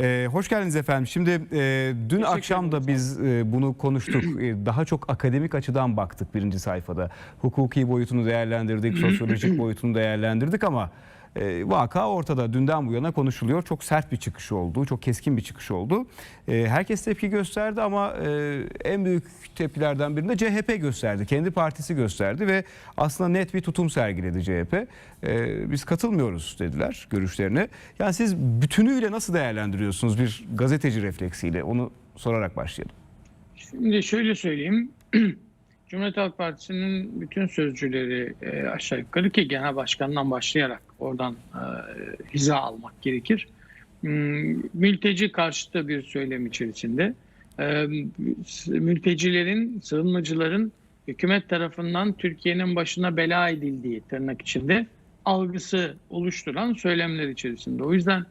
Ee, hoş geldiniz efendim. Şimdi e, dün akşam da biz e, bunu konuştuk. E, daha çok akademik açıdan baktık birinci sayfada. Hukuki boyutunu değerlendirdik, sosyolojik boyutunu değerlendirdik ama e, vaka ortada. Dünden bu yana konuşuluyor. Çok sert bir çıkış oldu, çok keskin bir çıkış oldu. E, herkes tepki gösterdi ama e, en büyük tepkilerden birini de CHP gösterdi. Kendi partisi gösterdi ve aslında net bir tutum sergiledi CHP. E, biz katılmıyoruz dediler görüşlerine. Yani siz bütünüyle nasıl değerlendiriyorsunuz bir gazeteci refleksiyle? Onu sorarak başlayalım. Şimdi şöyle söyleyeyim. Cumhuriyet Halk Partisi'nin bütün sözcüleri e, aşağı yukarı ki genel başkandan başlayarak oradan e, hiza almak gerekir. Hmm, Mülteci karşıtı bir söylem içerisinde. E, mültecilerin, sığınmacıların hükümet tarafından Türkiye'nin başına bela edildiği tırnak içinde algısı oluşturan söylemler içerisinde. O yüzden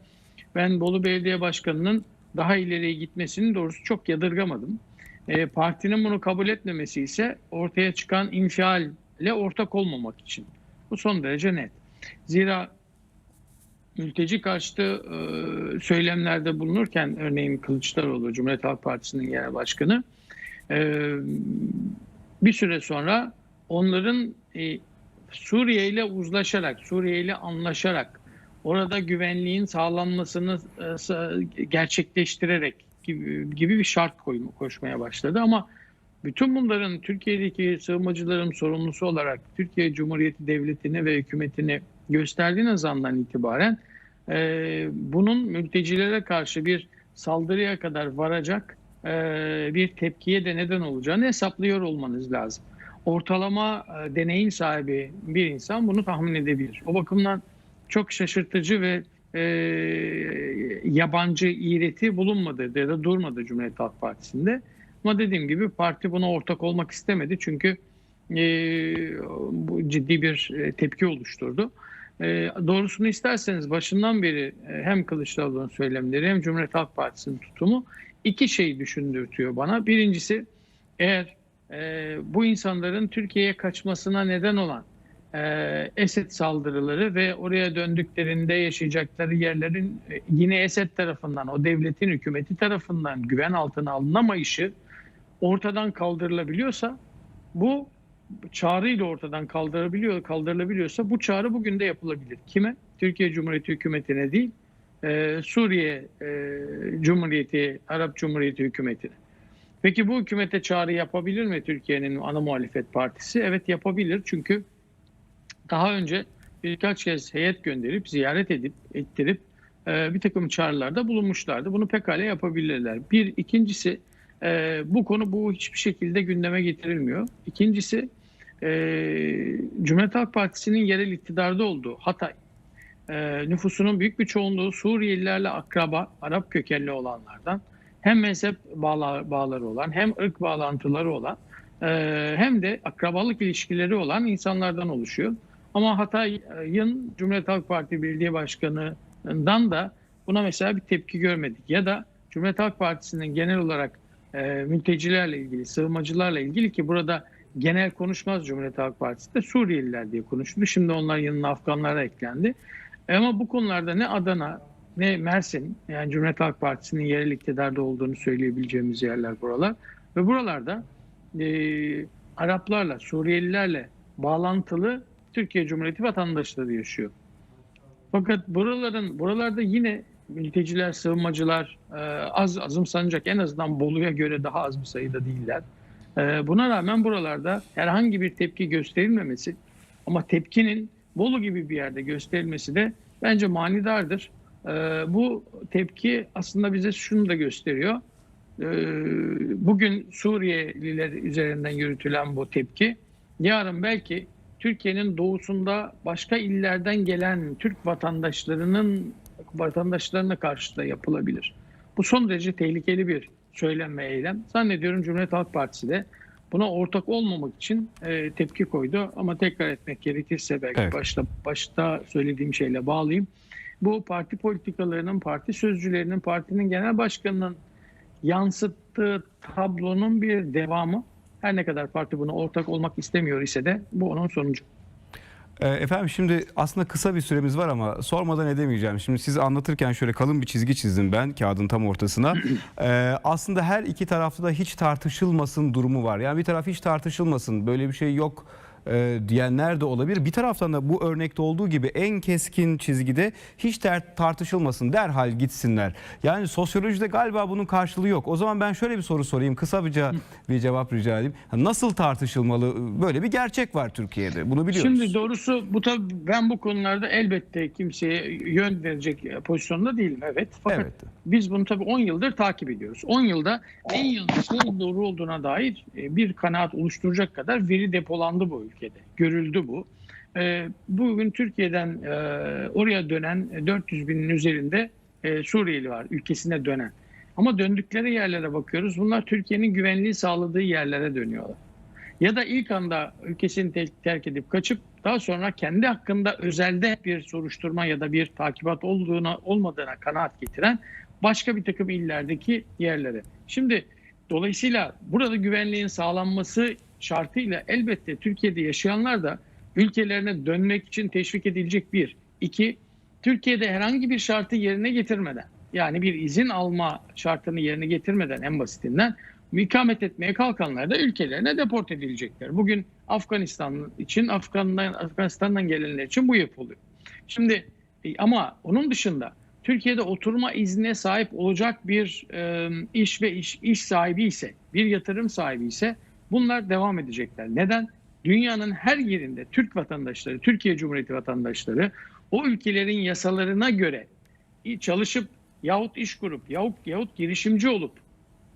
ben Bolu Belediye Başkanı'nın daha ileriye gitmesini doğrusu çok yadırgamadım. E, partinin bunu kabul etmemesi ise ortaya çıkan infialle ortak olmamak için. Bu son derece net. Zira mülteci karşıtı e, söylemlerde bulunurken örneğin Kılıçdaroğlu Cumhuriyet Halk Partisi'nin genel başkanı e, bir süre sonra onların e, Suriye ile uzlaşarak, Suriye ile anlaşarak orada güvenliğin sağlanmasını sa- gerçekleştirerek gibi, gibi bir şart koyma, koşmaya başladı. Ama bütün bunların Türkiye'deki sığınmacıların sorumlusu olarak Türkiye Cumhuriyeti Devleti'ni ve hükümetini gösterdiğiniz andan itibaren e, bunun mültecilere karşı bir saldırıya kadar varacak e, bir tepkiye de neden olacağını hesaplıyor olmanız lazım. Ortalama e, deneyim sahibi bir insan bunu tahmin edebilir. O bakımdan çok şaşırtıcı ve e, yabancı iğreti bulunmadı ya da durmadı Cumhuriyet Halk Partisi'nde. Ama dediğim gibi parti buna ortak olmak istemedi çünkü e, bu ciddi bir e, tepki oluşturdu. E, doğrusunu isterseniz başından beri e, hem Kılıçdaroğlu'nun söylemleri hem Cumhuriyet Halk Partisi'nin tutumu iki şey düşündürtüyor bana. Birincisi eğer e, bu insanların Türkiye'ye kaçmasına neden olan e, Esed saldırıları ve oraya döndüklerinde yaşayacakları yerlerin e, yine Esed tarafından, o devletin hükümeti tarafından güven altına alınamayışı ortadan kaldırılabiliyorsa bu çağrıyla ortadan kaldırabiliyor, kaldırılabiliyorsa bu çağrı bugün de yapılabilir. Kime? Türkiye Cumhuriyeti hükümetine değil, e, Suriye e, Cumhuriyeti, Arap Cumhuriyeti hükümetine. Peki bu hükümete çağrı yapabilir mi Türkiye'nin ana muhalefet partisi? Evet yapabilir çünkü daha önce birkaç kez heyet gönderip ziyaret edip ettirip e, bir takım çağrılarda bulunmuşlardı. Bunu pekala yapabilirler. Bir ikincisi e, bu konu bu hiçbir şekilde gündeme getirilmiyor. İkincisi e, Cumhuriyet Halk Partisi'nin yerel iktidarda olduğu Hatay e, nüfusunun büyük bir çoğunluğu Suriyelilerle akraba, Arap kökenli olanlardan hem mezhep bağlar, bağları olan hem ırk bağlantıları olan e, hem de akrabalık ilişkileri olan insanlardan oluşuyor. Ama Hatay'ın Cumhuriyet Halk Parti Belediye Başkanı'ndan da buna mesela bir tepki görmedik. Ya da Cumhuriyet Halk Partisi'nin genel olarak e, mültecilerle ilgili, sığınmacılarla ilgili ki burada genel konuşmaz Cumhuriyet Halk Partisi de Suriyeliler diye konuştu. Şimdi onlar yanına Afganlar eklendi. E, ama bu konularda ne Adana ne Mersin yani Cumhuriyet Halk Partisi'nin yerel iktidarda olduğunu söyleyebileceğimiz yerler buralar. Ve buralarda e, Araplarla, Suriyelilerle bağlantılı Türkiye Cumhuriyeti vatandaşları yaşıyor. Fakat buraların buralarda yine mülteciler, sığınmacılar e, az azımsanacak en azından Bolu'ya göre daha az bir sayıda değiller. E, buna rağmen buralarda herhangi bir tepki gösterilmemesi ama tepkinin Bolu gibi bir yerde gösterilmesi de bence manidardır. E, bu tepki aslında bize şunu da gösteriyor. E, bugün Suriyeliler üzerinden yürütülen bu tepki yarın belki Türkiye'nin doğusunda başka illerden gelen Türk vatandaşlarının vatandaşlarına karşı da yapılabilir. Bu son derece tehlikeli bir söylem ve eylem. Zannediyorum Cumhuriyet Halk Partisi de buna ortak olmamak için e, tepki koydu. Ama tekrar etmek gerekirse belki Evet. başta başta söylediğim şeyle bağlayayım. Bu parti politikalarının, parti sözcülerinin, partinin genel başkanının yansıttığı tablonun bir devamı. Her ne kadar parti buna ortak olmak istemiyor ise de bu onun sonucu. Ee, Efendim şimdi aslında kısa bir süremiz var ama sormadan edemeyeceğim. Şimdi siz anlatırken şöyle kalın bir çizgi çizdim ben kağıdın tam ortasına. Ee, aslında her iki tarafta da hiç tartışılmasın durumu var. Yani bir taraf hiç tartışılmasın böyle bir şey yok e, diyenler de olabilir. Bir taraftan da bu örnekte olduğu gibi en keskin çizgide hiç ter- tartışılmasın derhal gitsinler. Yani sosyolojide galiba bunun karşılığı yok. O zaman ben şöyle bir soru sorayım. Kısaca bir cevap rica edeyim. Nasıl tartışılmalı? Böyle bir gerçek var Türkiye'de. Bunu biliyoruz. Şimdi doğrusu bu tabii ben bu konularda elbette kimseye yön verecek pozisyonda değilim evet. Fakat Evet. biz bunu tabii 10 yıldır takip ediyoruz. 10 yılda en yanlışların doğru olduğuna dair e, bir kanaat oluşturacak kadar veri depolandı bu ülkede. Görüldü bu. E, Bugün Türkiye'den e, oraya dönen 400 binin üzerinde e, Suriyeli var ülkesine dönen. Ama döndükleri yerlere bakıyoruz. Bunlar Türkiye'nin güvenliği sağladığı yerlere dönüyorlar. Ya da ilk anda ülkesini te- terk edip kaçıp daha sonra kendi hakkında özelde bir soruşturma ya da bir takibat olduğuna olmadığına kanaat getiren başka bir takım illerdeki yerlere. Şimdi dolayısıyla burada güvenliğin sağlanması şartıyla elbette Türkiye'de yaşayanlar da ülkelerine dönmek için teşvik edilecek bir. İki, Türkiye'de herhangi bir şartı yerine getirmeden yani bir izin alma şartını yerine getirmeden en basitinden ikamet etmeye kalkanlar da ülkelerine deport edilecekler. Bugün Afganistan için Afganistan'dan, Afganistan'dan gelenler için bu yapılıyor. Şimdi e, ama onun dışında Türkiye'de oturma iznine sahip olacak bir e, iş ve iş, iş sahibi ise, bir yatırım sahibi ise bunlar devam edecekler. Neden? Dünyanın her yerinde Türk vatandaşları, Türkiye Cumhuriyeti vatandaşları o ülkelerin yasalarına göre çalışıp yahut iş kurup yahut, yahut girişimci olup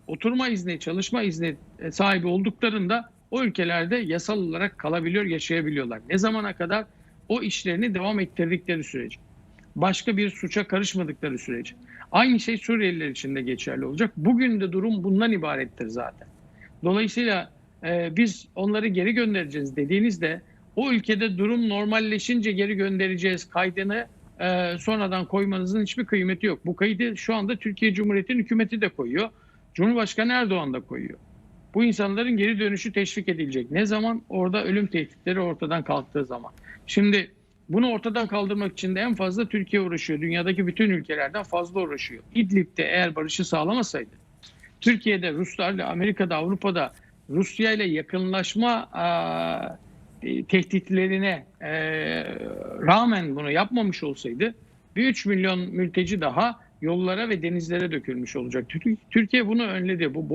oturma izni, çalışma izni e, sahibi olduklarında o ülkelerde yasal olarak kalabiliyor, yaşayabiliyorlar. Ne zamana kadar? O işlerini devam ettirdikleri sürece. Başka bir suça karışmadıkları sürece. Aynı şey Suriyeliler için de geçerli olacak. Bugün de durum bundan ibarettir zaten. Dolayısıyla e, biz onları geri göndereceğiz dediğinizde o ülkede durum normalleşince geri göndereceğiz kaydını e, sonradan koymanızın hiçbir kıymeti yok. Bu kaydı şu anda Türkiye Cumhuriyeti'nin hükümeti de koyuyor. Cumhurbaşkanı Erdoğan da koyuyor. Bu insanların geri dönüşü teşvik edilecek. Ne zaman? Orada ölüm tehditleri ortadan kalktığı zaman. Şimdi bunu ortadan kaldırmak için de en fazla Türkiye uğraşıyor. Dünyadaki bütün ülkelerden fazla uğraşıyor. İdlib'de eğer barışı sağlamasaydı, Türkiye'de, Ruslarla, Amerika'da, Avrupa'da Rusya ile yakınlaşma e, tehditlerine e, rağmen bunu yapmamış olsaydı bir 3 milyon mülteci daha yollara ve denizlere dökülmüş olacak. Türkiye bunu önledi. Bu